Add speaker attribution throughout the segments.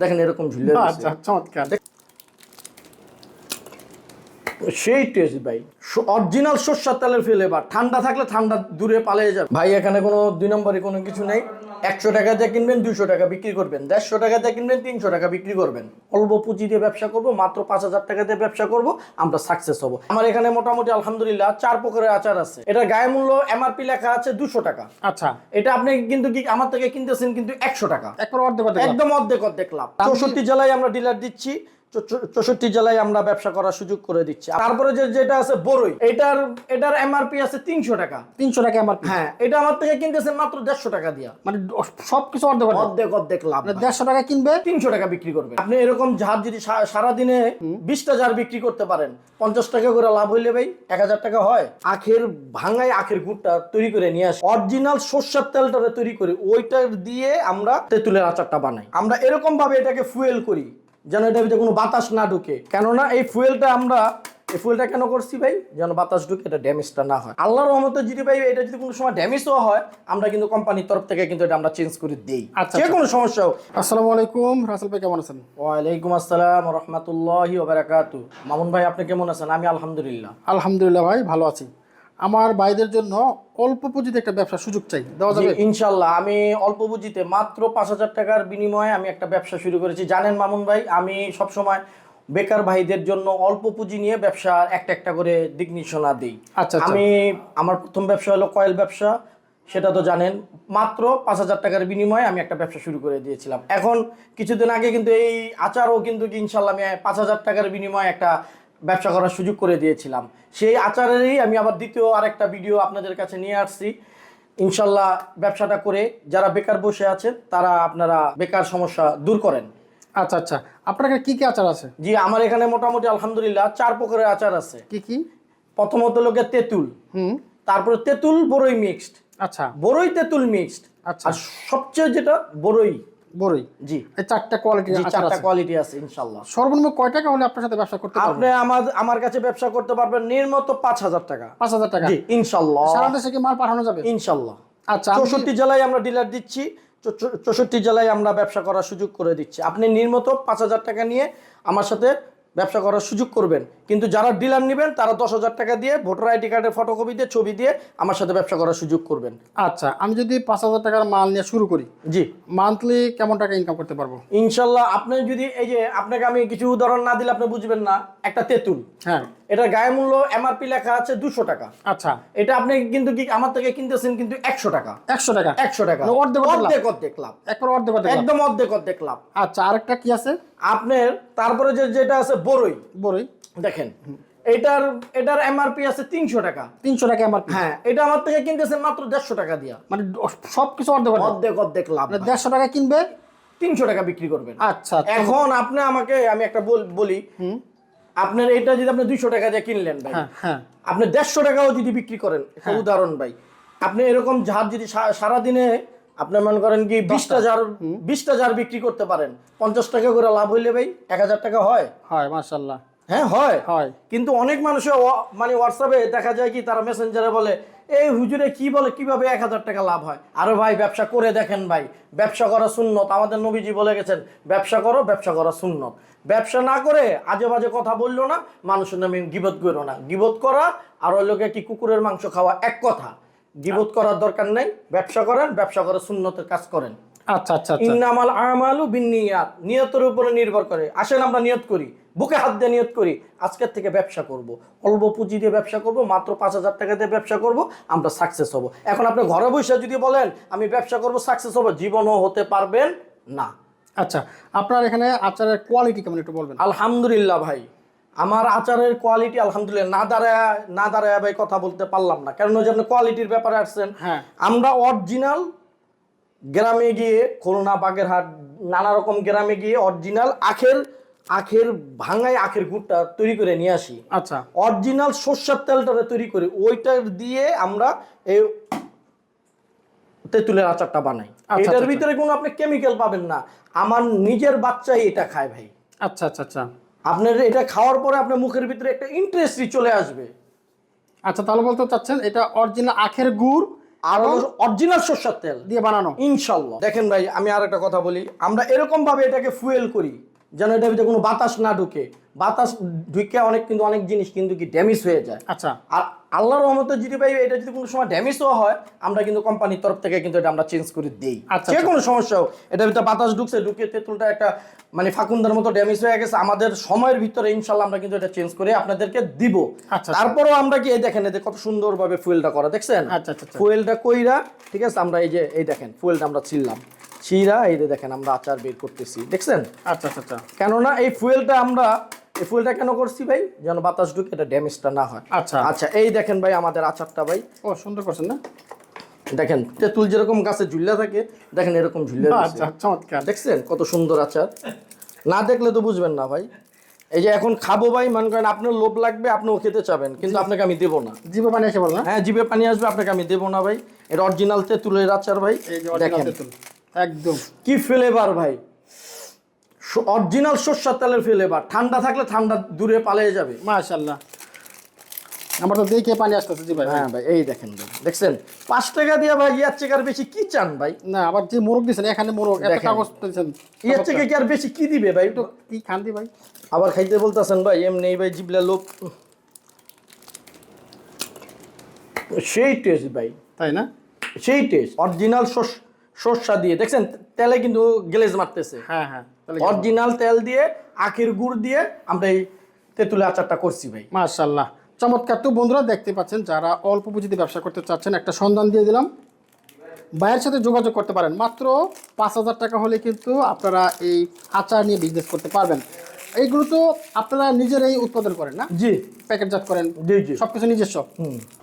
Speaker 1: দেখেন এরকম ঝুলে
Speaker 2: আচ্ছা চমৎকার।
Speaker 1: সেই টেস্ট ভাই। অরিজিনাল সর্ষার তেলের ফেলে ফ্লেভার ঠান্ডা থাকলে ঠান্ডা দূরে পালিয়ে যাবে। ভাই এখানে কোনো দুই নম্বরে কোনো কিছু নেই? একশো টাকা দিয়ে কিনবেন দুশো টাকা বিক্রি করবেন। দেড়শো টাকা দিয়ে কিনবেন তিনশো টাকা বিক্রি করবেন। অল্প পুঁজি দিয়ে ব্যবসা করব মাত্র পাঁচ হাজার টাকা দিয়ে ব্যবসা করব আমরা সাকসেস হব। আমার এখানে মোটামুটি আলহামদুলিল্লাহ চার প্রকারের আচার আছে। এটা গায়ে মূল্য এমআরপি লেখা আছে দুশো টাকা।
Speaker 2: আচ্ছা।
Speaker 1: এটা আপনি কিন্তু কি আমার থেকে কিনতেছেন কিন্তু একশো টাকা। একদম অর্ধেক অর্ধেক লাভ। চৌষট্টি জেলায় আমরা ডিলার দিচ্ছি। চৌষট্টি জেলায় আমরা ব্যবসা করার সুযোগ করে দিচ্ছি। তারপরে যে যেটা আছে বড়ই এটার এটার এমআরপি আছে তিনশো টাকা।
Speaker 2: তিনশো টাকা
Speaker 1: হ্যাঁ এটা আমার থেকে কিনতেছে মাত্র দেড়শো টাকা দিয়া।
Speaker 2: মানে সবকিছু অর্ধেক অর্ধেক।
Speaker 1: অর্ধেক অর্ধেক লাভ।
Speaker 2: মানে দেড়শো টাকা কিনবে?
Speaker 1: তিনশো টাকা বিক্রি করবে। আপনি এরকম ঝাড় যদি সারাদিনে বিশটা ঝাড় বিক্রি করতে পারেন পঞ্চাশ টাকা করে লাভ হইলে ভাই এক হাজার টাকা হয়। আখের ভাঙায় আখের গুড়টা তৈরি করে নিয়ে আসি। অরিজিনাল সর্ষের তেলটা তৈরি করি ওইটা দিয়ে আমরা তেঁতুলের আচারটা বানাই। আমরা এরকম ভাবে এটাকে ফুয়েল করি। যেন এটার ভিতরে কোনো বাতাস না ঢুকে। কেননা এই ফুয়েলটা আমরা এই ফুয়েলটা কেন করছি ভাই? যেন বাতাস ঢুকে এটা ড্যামেজটা না হয়। আল্লাহর রহমতে যদি ভাই এটা যদি কোনো সময় ড্যামেজও হয় আমরা কিন্তু কোম্পানির তরফ থেকে কিন্তু এটা আমরা চেঞ্জ করে দিই।
Speaker 2: আচ্ছা,
Speaker 1: যে
Speaker 2: আচ্ছা।
Speaker 1: কোনো সমস্যা হোক।
Speaker 2: আসসালামু আলাইকুম। রাসেল ভাই কেমন আছেন?
Speaker 1: ওয়ালাইকুম আসসালাম রহমতুল্লাহি ওবারাকাতু মামুন ভাই আপনি কেমন আছেন? আমি আলহামদুলিল্লাহ।
Speaker 2: আলহামদুলিল্লাহ ভাই ভালো আছি। আমার ভাইদের জন্য অল্প পুঁজিতে একটা ব্যবসার সুযোগ চাই। দেওয়া যাবে?
Speaker 1: ইনশাল্লাহ। আমি অল্প পুঁজিতে মাত্র পাঁচ হাজার টাকার বিনিময়ে আমি একটা ব্যবসা শুরু করেছি। জানেন মামুন ভাই আমি সবসময় বেকার ভাইদের জন্য অল্প পুঁজি নিয়ে ব্যবসা একটা একটা করে দিক নির্দেশনা দিই।
Speaker 2: আচ্ছা, আচ্ছা।
Speaker 1: আমি আমার প্রথম ব্যবসা হলো কয়েল ব্যবসা সেটা তো জানেন। মাত্র পাঁচ হাজার টাকার বিনিময়ে আমি একটা ব্যবসা শুরু করে দিয়েছিলাম। এখন কিছুদিন আগে কিন্তু এই আচারও কিন্তু ইনশাল্লাহ আমি পাঁচ হাজার টাকার বিনিময়ে একটা ব্যবসা করার সুযোগ করে দিয়েছিলাম। সেই আচারেরই আমি আবার দ্বিতীয় আরেকটা ভিডিও আপনাদের কাছে নিয়ে আসছি। ইনশাল্লাহ ব্যবসাটা করে যারা বেকার বসে আছে তারা আপনারা বেকার সমস্যা দূর করেন।
Speaker 2: আচ্ছা আচ্ছা। আপনার কি কি আচার আছে?
Speaker 1: জি আমার এখানে মোটামুটি আলহামদুলিল্লাহ চার প্রকারের আচার আছে।
Speaker 2: কি কি?
Speaker 1: প্রথমত লোকে তেঁতুল।
Speaker 2: হুম।
Speaker 1: তারপরে তেঁতুল বড়ই মিক্সড
Speaker 2: আচ্ছা।
Speaker 1: বড়ই তেঁতুল মিক্সড
Speaker 2: আচ্ছা।
Speaker 1: সবচেয়ে যেটা বড়ই
Speaker 2: বড়ই?
Speaker 1: জি।
Speaker 2: এই চারটা কোয়ালিটি
Speaker 1: জি চারটা কোয়ালিটি আছে ইনশাল্লাহ
Speaker 2: সর্বনিম্ন কয় টাকা হলে আপনার সাথে ব্যবসা করতে পারবেন?
Speaker 1: আপনি আমার আমার কাছে ব্যবসা করতে পারবেন নির্মত পাঁচ হাজার টাকা।
Speaker 2: পাঁচ হাজার টাকা?
Speaker 1: জি ইনশাল্লাহ
Speaker 2: সারা দেশে কি মাল পাঠানো যাবে?
Speaker 1: ইনশাল্লাহ
Speaker 2: আচ্ছা আমি-
Speaker 1: চৌষট্টি জেলায় আমরা ডিলার দিচ্ছি চৌষট্টি জেলায় আমরা ব্যবসা করার সুযোগ করে দিচ্ছি। আপনি নির্মত পাঁচ হাজার টাকা নিয়ে আমার সাথে ব্যবসা করার সুযোগ করবেন। কিন্তু যারা ডিলার নেবেন তারা দশ হাজার টাকা দিয়ে ভোটার আইডি কার্ডের ফটোকপি দিয়ে ছবি দিয়ে আমার সাথে ব্যবসা করার সুযোগ করবেন।
Speaker 2: আচ্ছা আমি যদি পাঁচ হাজার টাকার মাল নিয়ে শুরু করি
Speaker 1: জি।
Speaker 2: মান্থলি কেমন টাকা ইনকাম করতে পারব?
Speaker 1: ইনশাল্লাহ আপনি যদি এই যে আপনাকে আমি কিছু উদাহরণ না দিলে আপনি বুঝবেন না একটা তেঁতুল।
Speaker 2: হ্যাঁ।
Speaker 1: এটার গায়ে মূল্য এমআরপি লেখা আছে দুশো টাকা।
Speaker 2: আচ্ছা।
Speaker 1: এটা আপনি কিন্তু কি আমার থেকে কিনতেছেন কিন্তু একশো টাকা।
Speaker 2: একশো টাকা?
Speaker 1: একশো টাকা।
Speaker 2: মানে অর্ধেক অর্ধেক
Speaker 1: অর্ধেক লাভ।
Speaker 2: একবার অর্ধেক অর্ধেক
Speaker 1: একদম অর্ধেক অর্ধেক লাভ।
Speaker 2: আচ্ছা আরেকটা কি আছে?
Speaker 1: আপনার তারপরে যে যেটা আছে বড়ই
Speaker 2: বড়ই
Speaker 1: দেখেন এটার এটার এমআরপি আছে তিনশো টাকা।
Speaker 2: তিনশো টাকা আমার
Speaker 1: হ্যাঁ এটা আমার থেকে কিনতেছেন মাত্র দেড়শো টাকা দিয়া।
Speaker 2: মানে সবকিছু অর্ধেক অর্ধেক।
Speaker 1: অর্ধেক লাভ।
Speaker 2: মানে দেড়শো টাকা কিনবে?
Speaker 1: তিনশো টাকা বিক্রি করবেন।
Speaker 2: আচ্ছা
Speaker 1: এখন আপনি আমাকে আমি একটা বল- বলি। আপনার এটা যদি আপনি দুইশো টাকা দিয়ে কিনলেন ভাই
Speaker 2: হ্যাঁ হ্যাঁ।
Speaker 1: আপনি দেড়শো টাকাও যদি বিক্রি করেন একটা উদাহরণ ভাই। আপনি এরকম ঝাড় যদি সারাদিনে আপনি মনে করেন কি বিশটা জার বিশটা জার বিক্রি করতে পারেন পঞ্চাশ টাকা করে লাভ হইলে ভাই এক হাজার টাকা হয়।
Speaker 2: হয় মাশাল্লাহ
Speaker 1: হ্যাঁ হয়।
Speaker 2: হয়।
Speaker 1: কিন্তু অনেক মানুষের ওয়া- মানে হোয়াটসঅ্যাপে দেখা যায় কি তারা মেসেঞ্জারে বলে এই হুজুরে কি বলে কীভাবে এক হাজার টাকা লাভ হয়? আরে ভাই ব্যবসা করে দেখেন ভাই ব্যবসা করা সুন্নত। আমাদের নবীজি বলে গেছেন ব্যবসা করো ব্যবসা করা সুন্নত। ব্যবসা না করে আজে বাজে কথা বলল না মানুষের নামে গিবত করো না। গিবত করা আর ওই লোকে কি কুকুরের মাংস খাওয়া এক কথা? গিবত করার দরকার নেই ব্যবসা করেন ব্যবসা করে সুন্নতের কাজ করেন।
Speaker 2: আচ্ছা আচ্ছা আচ্ছা।
Speaker 1: ইন্নামাল আমালু বিন্নিয়াত নিয়তের উপরে নির্ভর করে। আসেন আমরা নিয়ত করি। বুকে হাত দিয়ে নিয়ত করি আজকের থেকে ব্যবসা করব। অল্প পুঁজি দিয়ে ব্যবসা করব মাত্র পাঁচ হাজার টাকা দিয়ে ব্যবসা করব আমরা সাকসেস হব। এখন আপনি ঘরে বসে যদি বলেন আমি ব্যবসা করব সাকসেস হব জীবনও হতে পারবেন না।
Speaker 2: আচ্ছা আপনার এখানে আচারের কোয়ালিটি কেমন একটু বলবেন?
Speaker 1: আলহামদুলিল্লাহ ভাই আমার আচারের কোয়ালিটি আলহামদুলিল্লাহ না দাঁড়ায় না দাঁড়ায় ভাই কথা বলতে পারলাম না। কারণ ওই জন্য কোয়ালিটির ব্যাপারে আসছেন।
Speaker 2: হ্যাঁ।
Speaker 1: আমরা অরিজিনাল গ্রামে গিয়ে খুলনা বাগেরহাট নানা রকম গ্রামে গিয়ে অরিজিনাল আখের আখের ভাঙায় আখের গুড়টা তৈরি করে নিয়ে আসি।
Speaker 2: আচ্ছা।
Speaker 1: অরিজিনাল সর্ষের তেলটা তৈরি করি। ওইটা দিয়ে আমরা এই তেঁতুলের আচারটা বানাই।
Speaker 2: আচ্ছা,
Speaker 1: এটার
Speaker 2: আচ্ছা।
Speaker 1: ভিতরে কোনো আপনি কেমিক্যাল পাবেন না। আমার নিজের বাচ্চাই এটা খায় ভাই।
Speaker 2: আচ্ছা আচ্ছা আচ্ছা।
Speaker 1: আপনার এটা খাওয়ার পরে আপনার মুখের ভিতরে একটা ইন্টারেস্টই চলে আসবে।
Speaker 2: আচ্ছা তাহলে বলতে চাচ্ছেন এটা অরিজিনাল আখের গুড়
Speaker 1: আর অরিজিনাল সর্ষের তেল।
Speaker 2: দিয়ে বানানো।
Speaker 1: ইনশাল্লাহ। দেখেন ভাই আমি আর একটা কথা বলি। আমরা এরকম ভাবে এটাকে ফুয়েল করি। যেন এটার ভিতরে কোনো বাতাস না ঢুকে। বাতাস ঢুকে অনেক কিন্তু অনেক জিনিস কিন্তু কি ড্যামেজ হয়ে যায়।
Speaker 2: আচ্ছা।
Speaker 1: আর আল্লাহর রহমতে যদি ভাই এটা যদি কোনো সময় ড্যামেজও হয় আমরা কিন্তু কোম্পানির তরফ থেকে কিন্তু এটা আমরা চেঞ্জ করে দিই।
Speaker 2: আচ্ছা,
Speaker 1: যে
Speaker 2: আচ্ছা।
Speaker 1: কোনো সমস্যা হোক এটার ভিতরে বাতাস ঢুকছে ঢুকে তেঁতুলটা একটা মানে ফাকুন্দার মতো ড্যামেজ হয়ে গেছে আমাদের সময়ের ভিতরে ইনশাল্লাহ আমরা কিন্তু এটা চেঞ্জ করে আপনাদেরকে দিব।
Speaker 2: আচ্ছা।
Speaker 1: তারপরেও আমরা কি এই দেখেন এদের কত সুন্দরভাবে ফুয়েলটা করা দেখছেন?
Speaker 2: আচ্ছা, আচ্ছা, আচ্ছা।
Speaker 1: ফুয়েলটা কইরা ঠিক আছে আমরা এই যে এই দেখেন ফুয়েলটা আমরা ছিললাম। ছিঁড়া এই যে দেখেন আমরা আচার বের করতেছি দেখছেন?
Speaker 2: আচ্ছা আচ্ছা আচ্ছা।
Speaker 1: কেননা এই ফুয়েলটা আমরা এই ফুয়েলটা কেন করছি ভাই? যেন বাতাস ঢুকে এটা ড্যামেজটা না হয়।
Speaker 2: আচ্ছা।
Speaker 1: আচ্ছা এই দেখেন ভাই আমাদের আচারটা ভাই।
Speaker 2: ও সুন্দর করছেন না?
Speaker 1: দেখেন তেঁতুল যেরকম গাছে ঝুল্লা থাকে দেখেন এরকম ঝুল্লা
Speaker 2: আচ্ছা চমৎকার।
Speaker 1: দেখছেন কত সুন্দর আচার? না দেখলে তো বুঝবেন না ভাই। এই যে এখন খাব ভাই মনে করেন আপনার লোভ লাগবে আপনিও খেতে চাবেন কিন্তু আপনাকে আমি দেবো না।
Speaker 2: জিভে পানি এসে বল না?
Speaker 1: হ্যাঁ জিভে পানি আসবে আপনাকে আমি দেবো না ভাই। এটা অরিজিনাল তেঁতুলের আচার ভাই। দেখেন।
Speaker 2: তেঁতুল। একদম।
Speaker 1: কি ফ্লেভার ভাই? অরিজিনাল সর্ষার তেলের ফ্লেভার ঠান্ডা থাকলে ঠান্ডা দূরে পালিয়ে যাবে।
Speaker 2: মাশাল্লাহ আমার তো দেখে পানি আসতেছে জি ভাই।
Speaker 1: হ্যাঁ ভাই এই দেখেন ভাই দেখছেন? পাঁচ টাকা দিয়ে ভাই ইয়ার চেকার বেশি কি চান ভাই?
Speaker 2: না আবার যে মোরগ দিয়েছেন এখানে মোরগ এত কাগজ দিয়েছেন।
Speaker 1: ইয়ার থেকে কি আর বেশি কি দিবে ভাই?
Speaker 2: তো কি খান দি ভাই?
Speaker 1: আবার খাইতে বলতেছেন ভাই এমনি ভাই জিবলা লোক। সেই টেস্ট ভাই।
Speaker 2: তাই না?
Speaker 1: সেই টেস্ট অরিজিনাল সর্ষা দিয়ে। দেখছেন তেলে কিন্তু গ্লেজ মারতেছে।
Speaker 2: হ্যাঁ হ্যাঁ তাহলে
Speaker 1: অরিজিনাল তেল দিয়ে আখের গুড় দিয়ে আমরা এই তেঁতুলের আচারটা করছি ভাই।
Speaker 2: মাশাআল্লাহ। চমৎকার। তো বন্ধুরা দেখতে পাচ্ছেন যারা অল্প পুঁজিতে ব্যবসা করতে চাচ্ছেন একটা সন্ধান দিয়ে দিলাম। ভাইয়ের সাথে যোগাযোগ করতে পারেন। মাত্র পাঁচ হাজার টাকা হলে কিন্তু আপনারা এই আচার নিয়ে বিজনেস করতে পারবেন। এইগুলো তো আপনারা নিজেরাই উৎপাদন করেন না?
Speaker 1: জি।
Speaker 2: প্যাকেটজাত করেন?
Speaker 1: জি জি।
Speaker 2: সব কিছু নিজস্ব।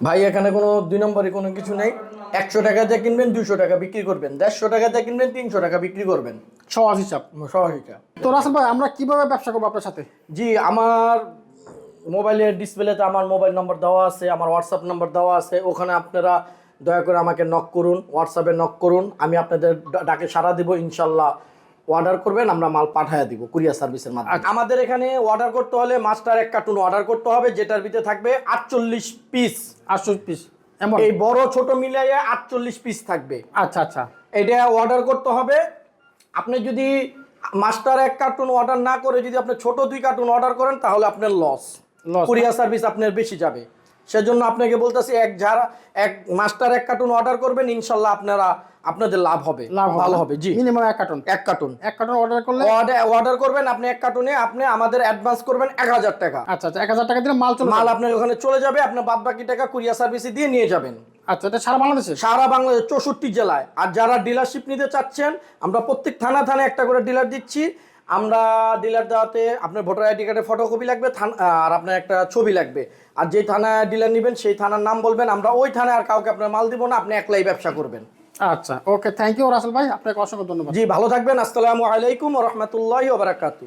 Speaker 1: ভাই এখানে কোনো দুই নম্বরে কোনো কিছু নেই। একশো টাকা দিয়ে কিনবেন দুশো টাকা বিক্রি করবেন। দেড়শো টাকা দিয়ে কিনবেন তিনশো টাকা বিক্রি করবেন।
Speaker 2: সহজ হিসাব।
Speaker 1: সহজটা
Speaker 2: তো রাসেল ভাই আমরা কীভাবে ব্যবসা করব আপনার সাথে?
Speaker 1: জি আমার মোবাইলের ডিসপ্লেতে আমার মোবাইল নম্বর দেওয়া আছে আমার হোয়াটসঅ্যাপ নম্বর দেওয়া আছে। ওখানে আপনারা দয়া করে আমাকে নক করুন হোয়াটসঅ্যাপে নক করুন। আমি আপনাদের ডাকে সাড়া দেবো ইনশাল্লাহ। অর্ডার করবেন আমরা মাল পাঠিয়ে দিব কুরিয়ার সার্ভিসের মাধ্যমে। আমাদের এখানে অর্ডার করতে হলে মাস্টার এক কার্টুন অর্ডার করতে হবে যেটার ভিতরে থাকবে আটচল্লিশ পিস
Speaker 2: আটশো পিস
Speaker 1: এই বড় ছোট মিলাইয়ে আটচল্লিশ পিস থাকবে।
Speaker 2: আচ্ছা আচ্ছা।
Speaker 1: এটা অর্ডার করতে হবে। আপনি যদি মাস্টার এক কার্টুন অর্ডার না করে যদি আপনি ছোট দুই কার্টুন অর্ডার করেন তাহলে আপনার লস
Speaker 2: Loss।
Speaker 1: কুরিয়ার সার্ভিস আপনার বেশি যাবে। সেজন্য আপনাকে বলতেছি এক যারা এক মাস্টার এক কার্টুন অর্ডার করবেন ইনশাল্লাহ আপনারা আপনাদের লাভ হবে।
Speaker 2: লাভ
Speaker 1: ভালো হবে জি।
Speaker 2: মিনিমাম এক কার্টন।
Speaker 1: এক কার্টুন।
Speaker 2: এক কার্টন অর্ডার করলে
Speaker 1: অর্ডার করবেন আপনি এক কার্টুনে আপনি আমাদের অ্যাডভান্স করবেন এক হাজার টাকা।
Speaker 2: আচ্ছা আচ্ছা এক হাজার টাকা দিলে মাল
Speaker 1: মাল আপনার ওখানে চলে যাবে আপনার বাদ বাকি টাকা কুরিয়ার সার্ভিসে দিয়ে নিয়ে যাবেন।
Speaker 2: আচ্ছা এটা সারা বাংলাদেশে?
Speaker 1: সারা বাংলাদেশ চৌষট্টি জেলায়। আর যারা ডিলারশিপ নিতে চাচ্ছেন আমরা প্রত্যেক থানা থানা একটা করে ডিলার দিচ্ছি। আমরা ডিলার দেওয়াতে আপনার ভোটার আইডি কার্ডের ফটোকপি লাগবে আর আপনার একটা ছবি লাগবে। আর যে থানায় ডিলার নেবেন সেই থানার নাম বলবেন আমরা ওই থানায় আর কাউকে আপনার মাল দিব না আপনি একলাই ব্যবসা করবেন।
Speaker 2: আচ্ছা ওকে থ্যাংক ইউ রাসেল ভাই আপনাকে অসংখ্য ধন্যবাদ।
Speaker 1: জি ভালো থাকবেন আসসালামু আলাইকুম রহমতুল্লাহ ওবরাকাতু